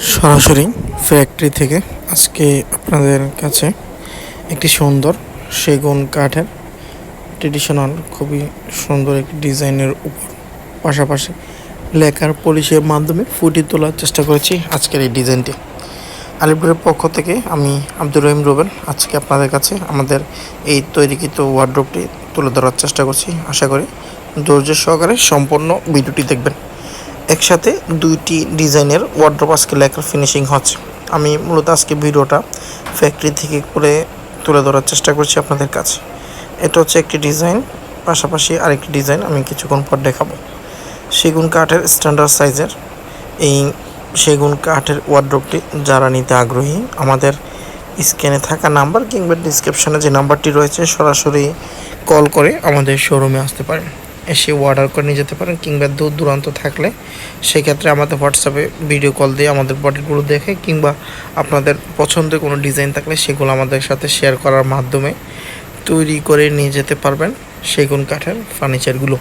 সরাসরি ফ্যাক্টরি থেকে আজকে আপনাদের কাছে একটি সুন্দর সেগুন কাঠের ট্রেডিশনাল খুবই সুন্দর একটি ডিজাইনের উপর পাশাপাশি লেখার পলিশের মাধ্যমে ফুটিয়ে তোলার চেষ্টা করেছি আজকের এই ডিজাইনটি। আলিপুরের পক্ষ থেকে আমি আব্দুর রহিম রুবেল, আজকে আপনাদের কাছে আমাদের এই তৈরিকৃত ওয়ার্ড্রোপটি তুলে ধরার চেষ্টা করছি। আশা করি ধৈর্য সহকারে সম্পূর্ণ ভিডিওটি দেখবেন। একসাথে দুইটি ডিজাইনের ওয়ার্ড্রোপ আজকে লেখার ফিনিশিং হচ্ছে। আমি মূলত আজকে ভিডিওটা ফ্যাক্টরি থেকে করে তুলে ধরার চেষ্টা করছি আপনাদের কাছে। এটা হচ্ছে একটি ডিজাইন পাশাপাশি আরেকটি ডিজাইন আমি কিছুক্ষণ পর দেখাবো। সেগুন কাঠের স্ট্যান্ডার্ড সাইজের এই সেগুন কাঠের ওয়ার্ড্রোপটি যারা নিতে আগ্রহী, আমাদের স্ক্যানে থাকা নাম্বার কিংবা ডিসক্রিপশনে যে নাম্বারটি রয়েছে, সরাসরি কল করে আমাদের শোরুমে আসতে পারেন। এসে অর্ডার করে নিয়ে যেতে পারেন কিংবা দূর দূরান্ত থাকলে, সেক্ষেত্রে আমাদের হোয়াটসঅ্যাপে ভিডিও কল দিয়ে আমাদের প্রোডাক্টগুলো দেখে কিংবা আপনাদের পছন্দের কোনো ডিজাইন থাকলে সেগুলো আমাদের সাথে শেয়ার করার মাধ্যমে তৈরি করে নিয়ে যেতে পারবেন সেগুন কাঠের ফার্নিচারগুলো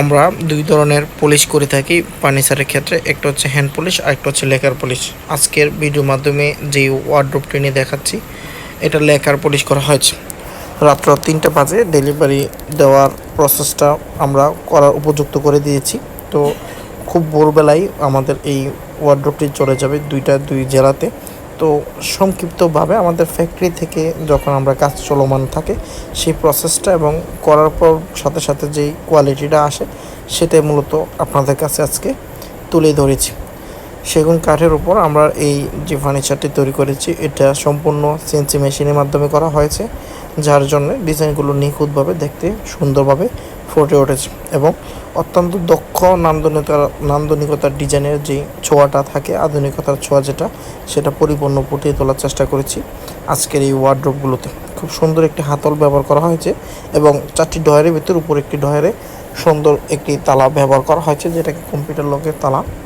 আমরা দুই ধরনের পলিশ করে থাকি ফার্নিচারের ক্ষেত্রে একটা হচ্ছে হ্যান্ড পলিশ আর একটা হচ্ছে লেকার পলিশ আজকের ভিডিওর মাধ্যমে যে ওয়ার্ড্রোপটি নিয়ে দেখাচ্ছি, এটা লেকার পলিশ করা হয়েছে। রাত্র তিনটা বাজে ডেলিভারি দেওয়ার প্রসেসটা আমরা করার উপযুক্ত করে দিয়েছি। তো খুব ভোরবেলায় আমাদের এই ওয়ার্ড্রোপটি চলে যাবে দুইটা দুই জেলাতে। তো সংক্ষিপ্তভাবে আমাদের ফ্যাক্টরি থেকে যখন আমরা কাজ চলমান থাকে, সেই প্রসেসটা এবং করার পর সাথে সাথে যেই কোয়ালিটিটা আসে, সেটাই মূলত আপনাদের কাছে আজকে তুলে ধরেছি। সেগুন কাঠের উপর আমরা এই যে ফার্নিচারটি তৈরি করেছি, এটা সম্পূর্ণ সিএনসি মেশিনের মাধ্যমে করা হয়েছে। যার জন্য ডিজাইনগুলো নিখুঁতভাবে দেখতে সুন্দরভাবে ফুটে উঠেছে এবং অত্যন্ত দক্ষ নান্দনিকতার নান্দনিকতার ডিজাইনের যে ছোঁয়াটা থাকে, আধুনিকতার ছোঁয়া যেটা, সেটা পরিপূর্ণ ফুটিয়ে তোলার চেষ্টা করেছি আজকের এই ওয়ার্ড্রোপগুলোতে খুব সুন্দর একটি হাতল ব্যবহার করা হয়েছে এবং চারটি ডয়ারের ভিতর উপর একটি ডয়ারে সুন্দর একটি তালা ব্যবহার করা হয়েছে, যেটাকে কম্পিউটার লকের তালা।